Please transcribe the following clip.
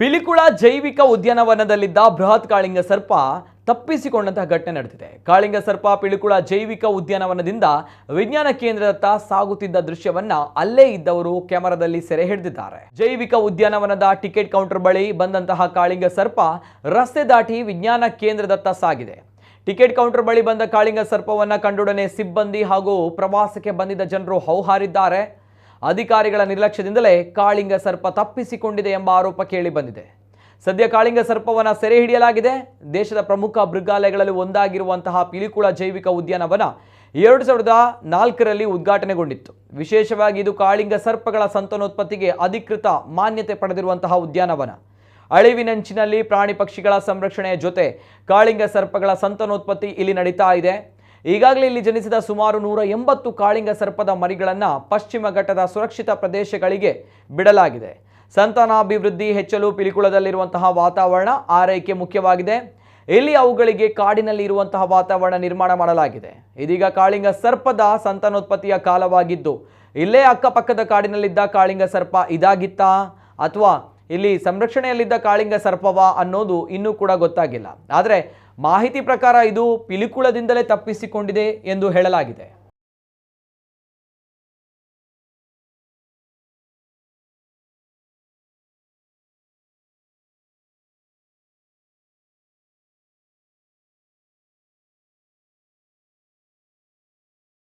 ಪಿಲಿಕುಳ ಜೈವಿಕ ಉದ್ಯಾನವನದಲ್ಲಿದ್ದ ಬೃಹತ್ ಕಾಳಿಂಗ ಸರ್ಪ ತಪ್ಪಿಸಿಕೊಂಡಂತಹ ಘಟನೆ ನಡೆದಿದೆ. ಕಾಳಿಂಗ ಸರ್ಪ ಪಿಳಿಕುಳ ಜೈವಿಕ ಉದ್ಯಾನವನದಿಂದ ವಿಜ್ಞಾನ ಕೇಂದ್ರದತ್ತ ಸಾಗುತ್ತಿದ್ದ ದೃಶ್ಯವನ್ನ ಅಲ್ಲೇ ಇದ್ದವರು ಕ್ಯಾಮೆರಾದಲ್ಲಿ ಸೆರೆ ಹಿಡಿದಿದ್ದಾರೆ. ಜೈವಿಕ ಉದ್ಯಾನವನದ ಟಿಕೆಟ್ ಕೌಂಟರ್ ಬಳಿ ಬಂದಂತಹ ಕಾಳಿಂಗ ಸರ್ಪ ರಸ್ತೆ ದಾಟಿ ವಿಜ್ಞಾನ ಕೇಂದ್ರದತ್ತ ಸಾಗಿದೆ. ಟಿಕೆಟ್ ಕೌಂಟರ್ ಬಳಿ ಬಂದ ಕಾಳಿಂಗ ಸರ್ಪವನ್ನ ಕಂಡೊಡನೆ ಸಿಬ್ಬಂದಿ ಹಾಗೂ ಪ್ರವಾಸಕ್ಕೆ ಬಂದಿದ್ದ ಜನರು ಹೌಹಾರಿದ್ದಾರೆ. ಅಧಿಕಾರಿಗಳ ನಿರ್ಲಕ್ಷ್ಯದಿಂದಲೇ ಕಾಳಿಂಗ ಸರ್ಪ ತಪ್ಪಿಸಿಕೊಂಡಿದೆ ಎಂಬ ಆರೋಪ ಕೇಳಿ ಬಂದಿದೆ. ಸದ್ಯ ಕಾಳಿಂಗ ಸರ್ಪವನ ಸೆರೆ ಹಿಡಿಯಲಾಗಿದೆ. ದೇಶದ ಪ್ರಮುಖ ಮೃಗಾಲಯಗಳಲ್ಲಿ ಒಂದಾಗಿರುವಂತಹ ಪಿಲಿಕುಳ ಜೈವಿಕ ಉದ್ಯಾನವನ ಎರಡು ಸಾವಿರದ ನಾಲ್ಕರಲ್ಲಿ ಉದ್ಘಾಟನೆಗೊಂಡಿತ್ತು. ವಿಶೇಷವಾಗಿ ಇದು ಕಾಳಿಂಗ ಸರ್ಪಗಳ ಸಂತಾನೋತ್ಪತ್ತಿಗೆ ಅಧಿಕೃತ ಮಾನ್ಯತೆ ಪಡೆದಿರುವಂತಹ ಉದ್ಯಾನವನ. ಅಳಿವಿನಂಚಿನಲ್ಲಿ ಪ್ರಾಣಿ ಪಕ್ಷಿಗಳ ಸಂರಕ್ಷಣೆಯ ಜೊತೆ ಕಾಳಿಂಗ ಸರ್ಪಗಳ ಸಂತಾನೋತ್ಪತ್ತಿ ಇಲ್ಲಿ ನಡೀತಾ ಇದೆ. ಈಗಾಗಲೇ ಇಲ್ಲಿ ಜನಿಸಿದ ಸುಮಾರು ನೂರ ಎಂಬತ್ತು ಕಾಳಿಂಗ ಸರ್ಪದ ಮರಿಗಳನ್ನು ಪಶ್ಚಿಮ ಘಟ್ಟದ ಸುರಕ್ಷಿತ ಪ್ರದೇಶಗಳಿಗೆ ಬಿಡಲಾಗಿದೆ. ಸಂತಾನಾಭಿವೃದ್ಧಿ ಹೆಚ್ಚಲು ಪಿಲಿಕುಳದಲ್ಲಿರುವಂತಹ ವಾತಾವರಣ ಆರೈಕೆ ಮುಖ್ಯವಾಗಿದೆ. ಇಲ್ಲಿ ಅವುಗಳಿಗೆ ಕಾಡಿನಲ್ಲಿ ಇರುವಂತಹ ವಾತಾವರಣ ನಿರ್ಮಾಣ ಮಾಡಲಾಗಿದೆ. ಇದೀಗ ಕಾಳಿಂಗ ಸರ್ಪದ ಸಂತಾನೋತ್ಪತ್ತಿಯ ಕಾಲವಾಗಿದ್ದು, ಇಲ್ಲೇ ಅಕ್ಕಪಕ್ಕದ ಕಾಡಿನಲ್ಲಿದ್ದ ಕಾಳಿಂಗ ಸರ್ಪ ಇದಾಗಿತ್ತಾ? ಅಥವಾ ಇಲ್ಲಿ ಸಂರಕ್ಷಣೆಯಲ್ಲಿದ್ದ ಕಾಳಿಂಗ ಸರ್ಪವ ಅನ್ನೋದು ಇನ್ನೂ ಕೂಡ ಗೊತ್ತಾಗಿಲ್ಲ. ಆದರೆ ಮಾಹಿತಿ ಪ್ರಕಾರ ಇದು ಪಿಲಿಕುಳದಿಂದಲೇ ತಪ್ಪಿಸಿಕೊಂಡಿದೆ ಎಂದು ಹೇಳಲಾಗಿದೆ.